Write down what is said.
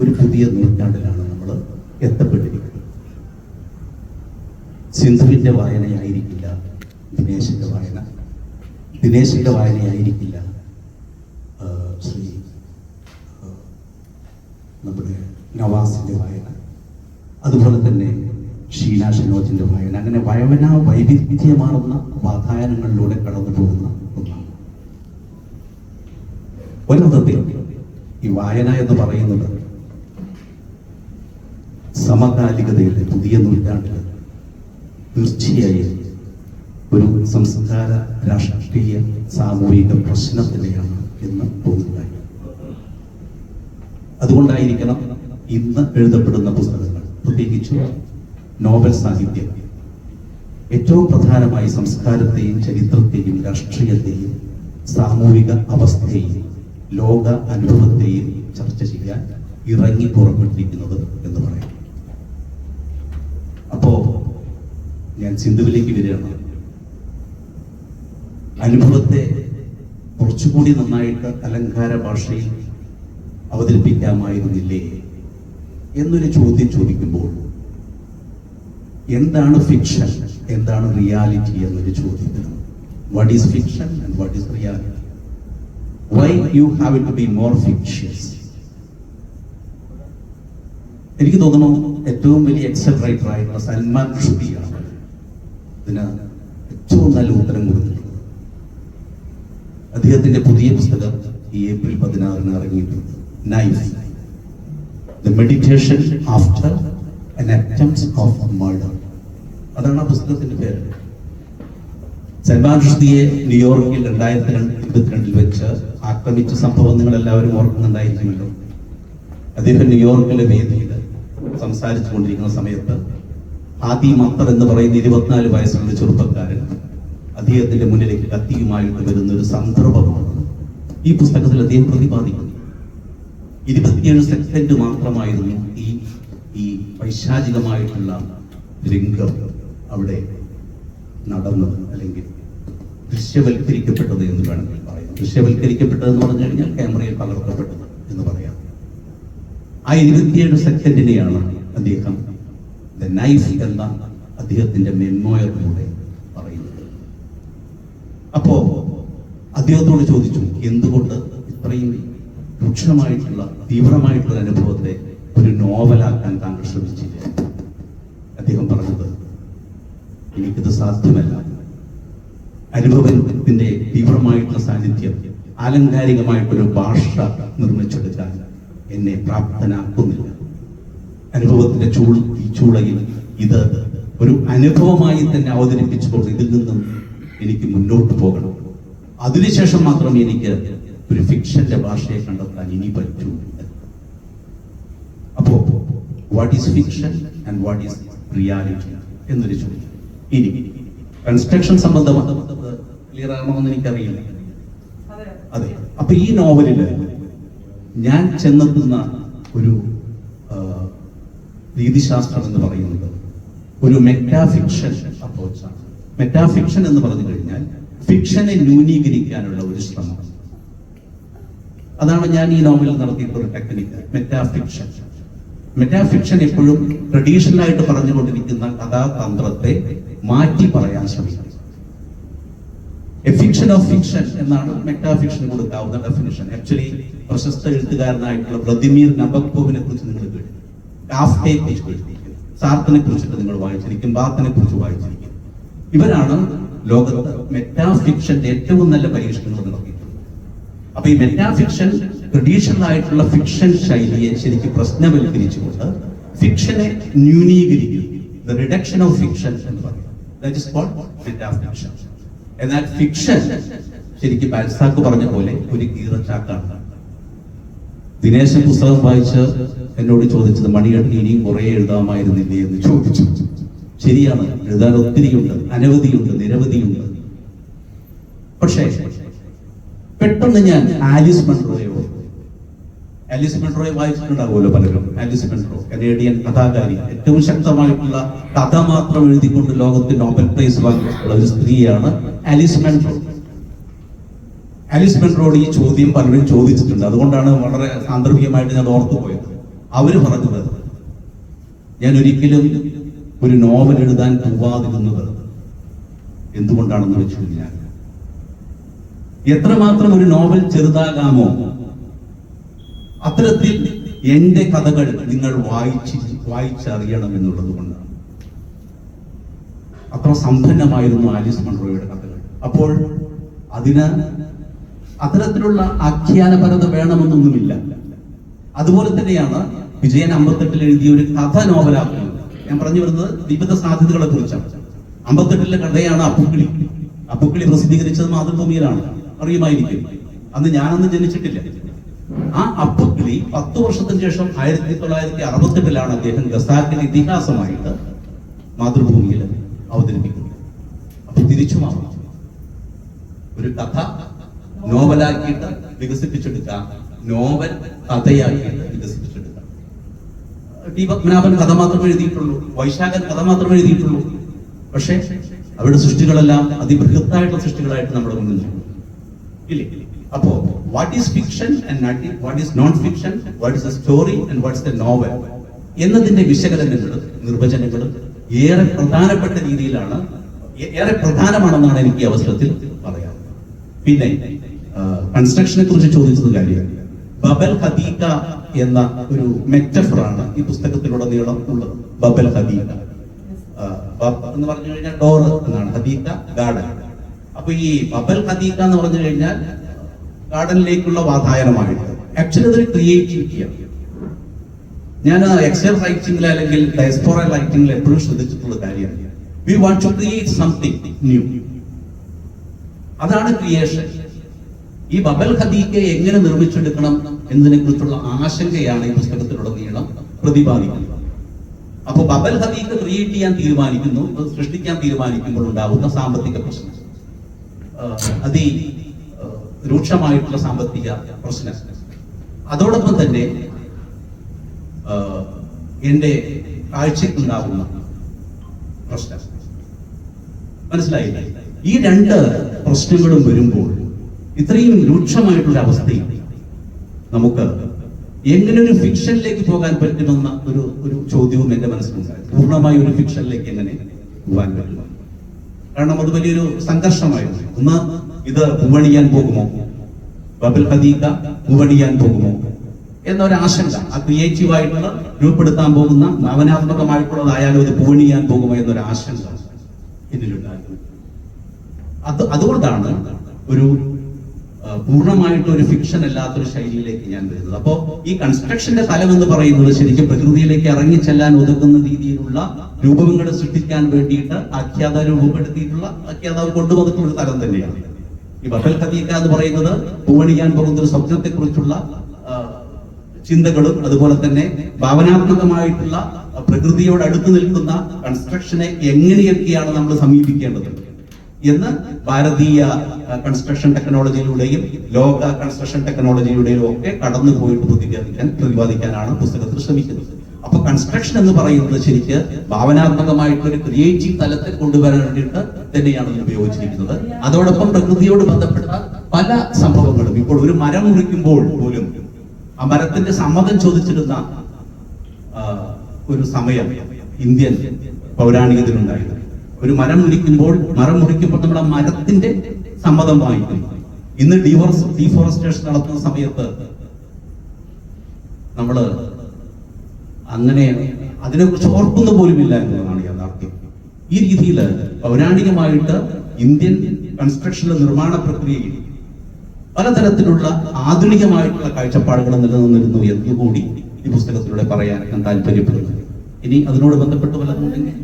ഒരു പുതിയ നൂറ്റാണ്ടിലാണ് നമ്മൾ എത്തപ്പെട്ടിരിക്കുന്നത്. സിന്ധുവിന്റെ വായനയായിരിക്കില്ല ദിനേശിന്റെ വായന. ദിനേശിന്റെ വായനയായിരിക്കില്ല ശ്രീ നമ്മുടെ നവാസിന്റെ വായന. അതുപോലെ തന്നെ ഷീന ഷനോജിന്റെ വായന. അങ്ങനെ വയവന വൈവിധ്യമാർന്ന വാതായനങ്ങളിലൂടെ കടന്നു പോകുന്ന ഒന്നാണ്. ഒരർത്ഥത്തിൽ ഈ വായന എന്ന് പറയുന്നത് സമകാലികതയുടെ പുതിയ നൂറ്റാണ്ടിൽ തീർച്ചയായും ഒരു സംസ്കാര രാഷ്ട്രീയ സാമൂഹിക പ്രശ്നത്തിനെയാണ് എന്ന് തോന്നുന്നത് അതുകൊണ്ടായിരിക്കണം ഇന്ന് എഴുതപ്പെടുന്ന പുസ്തകങ്ങൾ. പ്രത്യേകിച്ച് നോവൽ സാഹിത്യം. ഏറ്റവും പ്രധാനമായി സംസ്കാരത്തെയും ചരിത്രത്തെയും രാഷ്ട്രീയത്തെയും സാമൂഹിക അവസ്ഥയെയും ലോക അനുഭവത്തെയും ചർച്ച ചെയ്യാൻ ഇറങ്ങി പുറപ്പെട്ടിരിക്കുന്നത് എന്ന് പറയാം അപ്പോ ഞാൻ സിന്ധുവിലേക്ക് വരികയാണ്. അനുഭവത്തെ കുറച്ചുകൂടി നന്നായിട്ട് അലങ്കാര ഭാഷയിൽ അവതരിപ്പിക്കാമായിരുന്നില്ലേ എന്നൊരു ചോദ്യം ചോദിക്കുമ്പോൾ എന്താണ് ഫിക്ഷൻ എന്താണ് റിയാലിറ്റി എന്നൊരു ചോദ്യത്തിന് what is fiction and what is reality why you have to be more fictitious എനിക്ക് തോന്നുന്നു ഏറ്റവും വലിയ എക്സൽ റൈറ്റർ ആയിട്ടുള്ള സൽമാൻ റുഷ്ദിയാണ് ഇതിന് ഏറ്റവും നല്ല ഉത്തരം കൊടുത്തിട്ടുള്ളത് അദ്ദേഹത്തിന്റെ പുതിയ പുസ്തകം ഈ ഏപ്രിൽ പതിനാറിന് ഇറങ്ങിയിട്ടുണ്ട്. മെഡിറ്റേഷൻ ആഫ്റ്റർ ഓഫ് മർഡർ അതാണ് ആ പുസ്തകത്തിന്റെ പേര്. സൽമാൻ റുഷ്ദിയെ ന്യൂയോർക്കിൽ രണ്ടായിരത്തി രണ്ട് ഇരുപത്തിരണ്ടിൽ വെച്ച് ആക്രമിച്ച സംഭവം നിങ്ങൾ എല്ലാവരും ഓർക്കുന്നുണ്ടായിരിക്കുമല്ലോ. അദ്ദേഹം ന്യൂയോർക്കിലെ വേദിയിൽ സംസാരിച്ചു കൊണ്ടിരിക്കുന്ന സമയത്ത് ഹാദി മത്തർ എന്ന് പറയുന്ന ഇരുപത്തിനാല് വയസ്സുള്ള ചെറുപ്പക്കാരൻ അദ്ദേഹത്തിന്റെ മുന്നിലേക്ക് കത്തിയുമായിട്ട് വരുന്ന ഒരു സന്ദർഭമാണ് ഈ പുസ്തകത്തിൽ അദ്ദേഹം പ്രതിപാദിക്കുന്നു. ഇരുപത്തിയേഴ് സെക്കൻഡ് മാത്രമായിരുന്നു ഈ ഈ പൈശാചികമായിട്ടുള്ള രംഗം അവിടെ നടന്നത് അല്ലെങ്കിൽ ദൃശ്യവൽക്കരിക്കപ്പെട്ടത് എന്ന് വേണമെങ്കിൽ പറയാം ദൃശ്യവൽക്കരിക്കപ്പെട്ടത് എന്ന് പറഞ്ഞു കഴിഞ്ഞാൽ ക്യാമറയിൽ പകർത്തപ്പെട്ടത് എന്ന് പറയാം. ആ ഇരുപത്തിയേഴ് സെക്കൻഡിനെയാണ് അദ്ദേഹം നൈഫ് എന്ന അദ്ദേഹത്തിന്റെ മെമ്മോയറിലൂടെ പറയുന്നത്. അപ്പോ അദ്ദേഹത്തോട് ചോദിച്ചു എന്തുകൊണ്ട് ഇത്രയും രൂക്ഷമായിട്ടുള്ള തീവ്രമായിട്ടുള്ള അനുഭവത്തെ ഒരു നോവലാക്കാൻ താങ്കൾ ശ്രമിച്ചില്ല? അദ്ദേഹം പറഞ്ഞത് എനിക്കിത് സാധ്യമല്ല. അനുഭവത്തിന്റെ തീവ്രമായിട്ടുള്ള സാന്നിധ്യം ആലങ്കാരികമായിട്ടൊരു ഭാഷ നിർമ്മിച്ചെടുക്കാൻ എന്നെ പ്രാപ്തനാക്കുന്നില്ല. അനുഭവത്തിന്റെ ഈ ചൂളയിൽ ഇത് ഒരു അനുഭവമായി തന്നെ അവതരിപ്പിച്ചപ്പോൾ ഇതിൽ നിന്നും എനിക്ക് മുന്നോട്ട് പോകണം. അതിനുശേഷം മാത്രം എനിക്ക് ഒരു ഫിക്ഷന്റെ ഭാഷയെ കണ്ടെത്താൻ ഇനി പറ്റൂ. അപ്പോ what is fiction and what is reality എന്നൊരു ചോദ്യം. ഇനി കൺസ്ട്രക്ഷൻ സംബന്ധമാണ്. ക്ലിയർ ആകണമെന്ന് എനിക്കറിയില്ല. അതെ. അപ്പൊ ഈ നോവലിൽ ഞാൻ ചെന്നെത്തുന്ന ഒരു രീതിശാസ്ത്രം എന്ന് പറയുന്നത് ഒരു മെറ്റാഫിക്ഷൻ അപ്രോച്ചാണ് മെറ്റാഫിക്ഷൻ എന്ന് പറഞ്ഞു കഴിഞ്ഞാൽ ഫിക്ഷനെ ന്യൂനീകരിക്കാനുള്ള ഒരു ശ്രമം. അതാണ് ഞാൻ ഈ നോവലിൽ നടത്തിയിട്ടുള്ള ഒരു ടെക്നിക്ക് മെറ്റാഫിക്ഷൻ മെറ്റാഫിക്ഷൻ എപ്പോഴും ട്രഡീഷണൽ ആയിട്ട് പറഞ്ഞുകൊണ്ടിരിക്കുന്ന കഥാതന്ത്രത്തെ മാറ്റി പറയാൻ ശ്രമിക്കണം എ ഫിക്ഷൻ ഓഫ് ഫിക്ഷൻ എന്നാണ് മെറ്റാഫിക്ഷൻ കൊടുക്കാവുന്ന ഡെഫിനിഷൻ ആക്ച്വലി പ്രശസ്ത എഴുത്തുകാരനായിട്ടുള്ള വ്ളദിമീർ നബക്കോവിനെ കുറിച്ച് നിങ്ങൾ കേട്ടു കേട്ടിരിക്കും സാർത്തിനെ കുറിച്ചിട്ട് നിങ്ങൾ വായിച്ചിരിക്കും ബാത്തിനെ കുറിച്ച് വായിച്ചിരിക്കും. ഇവരാണ് ലോകത്ത് മെറ്റാഫിക്ഷന്റെ ഏറ്റവും നല്ല പരീക്ഷണങ്ങൾ നടത്തിയിട്ടുള്ളത്. അപ്പൊ ഈ മെറ്റാഫിക്ഷൻ ട്രഡീഷണൽ ആയിട്ടുള്ള ഫിക്ഷൻ ശൈലിയെ ശരിക്കും പ്രശ്നവൽക്കരിച്ചുകൊണ്ട് ഫിക്ഷനെ ന്യൂനീകരിക്കും റിഡക്ഷൻ ഓഫ് ഫിക്ഷൻ എന്ന് പറയും ദാറ്റ് മെറ്റാഫിക്ഷൻ എന്നാൽ ഫിക്ഷൻ ശരിക്കും ബാൽസാക്ക് പറഞ്ഞ പോലെ ഒരു കീറച്ചാക്കാണ്. ദിനേശൻ പുസ്തകം വായിച്ച് എന്നോട് ചോദിച്ചത് മണികണ്ഠൻ ഇനിയും കുറെ എഴുതാമായിരുന്നില്ലേ എന്ന് ചോദിച്ചു. ശരിയാണ് എഴുതാൻ ഒത്തിരിയുണ്ട് അനവധിയുണ്ട് നിരവധിയുണ്ട്. പക്ഷേ പെട്ടെന്ന് ഞാൻ ആലിസ് മെൺട്രോയോ. ആലിസ് മെൺട്രോയെ വായിച്ചിട്ടുണ്ടാവുമല്ലോ പലരും. ആലിസ് മെൻട്രോ കനേഡിയൻ കഥാകാരി ഏറ്റവും ശക്തമായിട്ടുള്ള കഥ മാത്രം എഴുതിക്കൊണ്ട് ലോകത്ത് നോബൽ പ്രൈസ് വാങ്ങിയിട്ടുള്ള ഒരു സ്ത്രീയാണ് ആലിസ് മെൻട്രോ ആലിസ് മെൻട്രോട് ഈ ചോദ്യം പലരും ചോദിച്ചിട്ടുണ്ട്. അതുകൊണ്ടാണ് വളരെ സാന്ദർഭികമായിട്ട് ഞാൻ ഓർത്തു പോയത് അവർ പറഞ്ഞത് ഞാൻ ഒരിക്കലും ഒരു നോവൽ എഴുതാൻ പോവാതിരുന്നത് എന്തുകൊണ്ടാണെന്ന് വെച്ചു കഴിഞ്ഞാൽ എത്രമാത്രം ഒരു നോവൽ ചെറുതാകാമോ അത്തരത്തിൽ എന്റെ കഥകൾ നിങ്ങൾ വായിച്ച് വായിച്ചറിയണം എന്നുള്ളത് കൊണ്ടാണ്. അത്ര സമ്പന്നമായിരുന്നു ആലിസ് മൺറോയുടെ കഥകൾ. അപ്പോൾ അതിന് അത്തരത്തിലുള്ള ആഖ്യാനപരത വേണമെന്നൊന്നുമില്ല. അതുപോലെ തന്നെയാണ് വിജയൻ അമ്പത്തെട്ടിൽ എഴുതിയ ഒരു കഥ നോവലാക്കുന്നു ഞാൻ പറഞ്ഞു വരുന്നത് വിവിധ സാധ്യതകളെ കുറിച്ചാണ്. അമ്പത്തെട്ടിലെ കഥയാണ് അപ്പുക്കിളി. അപ്പുക്കിളി പ്രസിദ്ധീകരിച്ചത് മാതൃഭൂമിയിലാണ്. അറിയുമായിരിക്കും. അന്ന് ഞാനൊന്നും ജനിച്ചിട്ടില്ല. ആ അപ്പുക്കിളി പത്ത് വർഷത്തിന് ശേഷം ആയിരത്തി തൊള്ളായിരത്തി അറുപത്തെട്ടിലാണ് അദ്ദേഹം ഗസാക്കിന്റെ ഇതിഹാസമായിട്ട് മാതൃഭൂമിയിൽ അവതരിപ്പിക്കുന്നത്. അപ്പൊ തിരിച്ചു മാറണം ഒരു കഥ നോവലാക്കിയിട്ട് വികസിപ്പിച്ചെടുക്കാം നോവൽ കഥയാക്കിയിട്ട് വികസിപ്പിച്ചെടുക്കാം പത്മനാഭൻ കഥ മാത്രമേ എഴുതിയിട്ടുള്ളൂ വൈശാഖൻ കഥ മാത്രമേ എഴുതിയിട്ടുള്ളൂ. പക്ഷേ അവരുടെ സൃഷ്ടികളെല്ലാം അതിബൃഹത്തായിട്ടുള്ള സൃഷ്ടികളായിട്ട് നമ്മുടെ മുന്നിൽ. ഇല്ലേ? അപ്പോ what is fiction and what is non fiction what is a story and what is a novel എന്നതിന്റെ വിശകലനങ്ങളും നിർവചനങ്ങളും ഏറെ പ്രധാനപ്പെട്ട രീതിയിലാണ് ഏറെ പ്രധാനമാണെന്നാണ് എനിക്ക് ഈ അവസരത്തിൽ പറയാം പിന്നെ കൺസ്ട്രക്ഷനെ കുറിച്ച് ചോദിച്ചത് കാര്യം ബബൽ ഹദീക എന്ന ഒരു മെറ്റഫറാണ് ഈ പുസ്തകത്തിലുടനീളം ഉള്ളത്. ബബൽ ഹദീക എന്ന് പറഞ്ഞു കഴിഞ്ഞാൽ ഡോർ എന്നാണ്. ഹദീക ഗാർഡൻ. അപ്പൊ ഈ ബബൽ ഹദീക എന്ന് പറഞ്ഞു കഴിഞ്ഞാൽ ഗാർഡനിലേക്കുള്ള വാതായനമായിട്ട്. ആക്ച്വലി അതൊരു ക്രിയേറ്റിവിറ്റിയാണ് ഞാൻ എക്സൽ റൈറ്റിംഗിൽ അല്ലെങ്കിൽ ഡയസ്പോറ റൈറ്റിംഗിൽ എപ്പോഴും ശ്രദ്ധിച്ചിട്ടുള്ള കാര്യമാണ്. We want to create something new അതാണ് ക്രിയേഷൻ ഈ ബബൽ ഹദീക്കെ എങ്ങനെ നിർമ്മിച്ചെടുക്കണം? എന്നതിനെ കുറിച്ചുള്ള ആശങ്കയാണ് ഈ പുസ്തകത്തിലുടനീളം പ്രതിപാദിക്കുന്നത് അപ്പൊ ബബൽ ഹദീഖ് ക്രിയേറ്റ് ചെയ്യാൻ തീരുമാനിക്കുന്നു. സൃഷ്ടിക്കാൻ തീരുമാനിക്കുമ്പോൾ ഉണ്ടാകുന്ന സാമ്പത്തിക പ്രശ്നം. അതി രൂക്ഷമായിട്ടുള്ള സാമ്പത്തിക പ്രശ്നം. അതോടൊപ്പം തന്നെ എന്റെ കാഴ്ചക്കുണ്ടാകുന്ന പ്രശ്നം. മനസ്സിലായില്ലേ? ഈ രണ്ട് പ്രശ്നങ്ങളും വരുമ്പോൾ ഇത്രയും രൂക്ഷമായിട്ടുള്ള അവസ്ഥയിൽ നമുക്ക് എങ്ങനെ ഒരു ഫിക്ഷനിലേക്ക് പോകാൻ പറ്റുമെന്ന ഒരു ഒരു ചോദ്യവും എന്റെ മനസ്സിലുണ്ടായി. പൂർണമായ ഒരു ഫിക്ഷനിലേക്ക് എങ്ങനെ പോകാൻ പറ്റും? കാരണം അത് വലിയൊരു സംഘർഷമായിരുന്നു. ഒന്ന് ഇത് പൂവണിയാൻ പോകുമോ? ബബിൾ ഹദീക പൂവണിയാൻ പോകുമോ? എന്നൊരു ആശങ്ക ആ ക്രിയേറ്റീവ് ആയിട്ടുള്ള രൂപപ്പെടുത്താൻ പോകുന്ന ഭാവനാത്മകമായിട്ടുള്ളതായാലും ഇത് പൂവണിയാൻ പോകുമോ എന്നൊരു ആശങ്ക എന്നിലുണ്ടായിരുന്നു അത് അതുകൊണ്ടാണ് ഒരു പൂർണമായിട്ട് ഒരു ഫിക്ഷൻ അല്ലാത്തൊരു ശൈലിയിലേക്ക് ഞാൻ വരുന്നത്. അപ്പോൾ ഈ കൺസ്ട്രക്ഷന്റെ തലം എന്ന് പറയുന്നത് ശരിക്കും പ്രകൃതിയിലേക്ക് ഇറങ്ങി ചെല്ലാൻ ഒതുക്കുന്ന രീതിയിലുള്ള രൂപങ്ങൾ സൃഷ്ടിക്കാൻ വേണ്ടിയിട്ട് ആഖ്യാതാവ് രൂപപ്പെടുത്തിയിട്ടുള്ള ആഖ്യാതാവ് കൊണ്ടുവന്നിട്ടുള്ള ഒരു തലം തന്നെയാണ്. ഈ ബഹൽ ഖദീക എന്ന് പറയുന്നത് പൂവണിയാൻ പോകുന്ന ഒരു സ്വപ്നത്തെ കുറിച്ചുള്ള ചിന്തകളും അതുപോലെ തന്നെ ഭാവനാത്മകമായിട്ടുള്ള പ്രകൃതിയോട് അടുത്തു നിൽക്കുന്ന കൺസ്ട്രക്ഷനെ എങ്ങനെയൊക്കെയാണ് നമ്മൾ സമീപിക്കേണ്ടത്? എന്ന് ഭാരതീയ കൺസ്ട്രക്ഷൻ ടെക്നോളജിയിലൂടെയും ലോക കൺസ്ട്രക്ഷൻ ടെക്നോളജിയിലൂടെയും ഒക്കെ കടന്നു പോയിട്ട് പ്രതിപാദിക്കാൻ പ്രതിപാദിക്കാനാണ് പുസ്തകത്തിൽ ശ്രമിക്കുന്നത്. അപ്പൊ കൺസ്ട്രക്ഷൻ എന്ന് പറയുന്നത് ശരിക്ക് ഭാവനാത്മകമായിട്ട് ഒരു ക്രിയേറ്റീവ് തലത്തിൽ കൊണ്ടുവരാൻ വേണ്ടിയിട്ട് തന്നെയാണ് ഇത് ഉപയോഗിച്ചിരിക്കുന്നത്. അതോടൊപ്പം പ്രകൃതിയോട് ബന്ധപ്പെട്ട പല സംഭവങ്ങളും. ഇപ്പോൾ ഒരു മരം മുറിക്കുമ്പോൾ പോലും ആ മരത്തിന്റെ സമ്മതം ചോദിച്ചിരുന്ന ഒരു സമയം ഇന്ത്യൻ പൗരാണികത്തിലുണ്ടായിരുന്നു. ഒരു മരം മുറിക്കുമ്പോൾ മരം മുറിക്കുമ്പോൾ നമ്മൾ ആ മരത്തിന്റെ സമ്മതം വാങ്ങിക്കും ഇന്ന് ഡിഫോറസ് ഡീഫോറസ്റ്റേഷൻ നടത്തുന്ന സമയത്ത് നമ്മൾ അങ്ങനെ അതിനെക്കുറിച്ച് ഓർക്കുന്ന പോലുമില്ല എന്നുള്ളതാണ് യാഥാർത്ഥ്യം. ഈ രീതിയിൽ പൗരാണികമായിട്ട് ഇന്ത്യൻ കൺസ്ട്രക്ഷനിലെ നിർമ്മാണ പ്രക്രിയയിൽ പലതരത്തിലുള്ള ആധുനികമായിട്ടുള്ള കാഴ്ചപ്പാടുകൾ നിലനിന്നിരുന്നു എന്നുകൂടി ഈ പുസ്തകത്തിലൂടെ പറയാൻ ഞാൻ താല്പര്യപ്പെടുന്നു. ഇനി അതിനോട് ബന്ധപ്പെട്ട് വല്ലതും ഉണ്ടെങ്കിൽ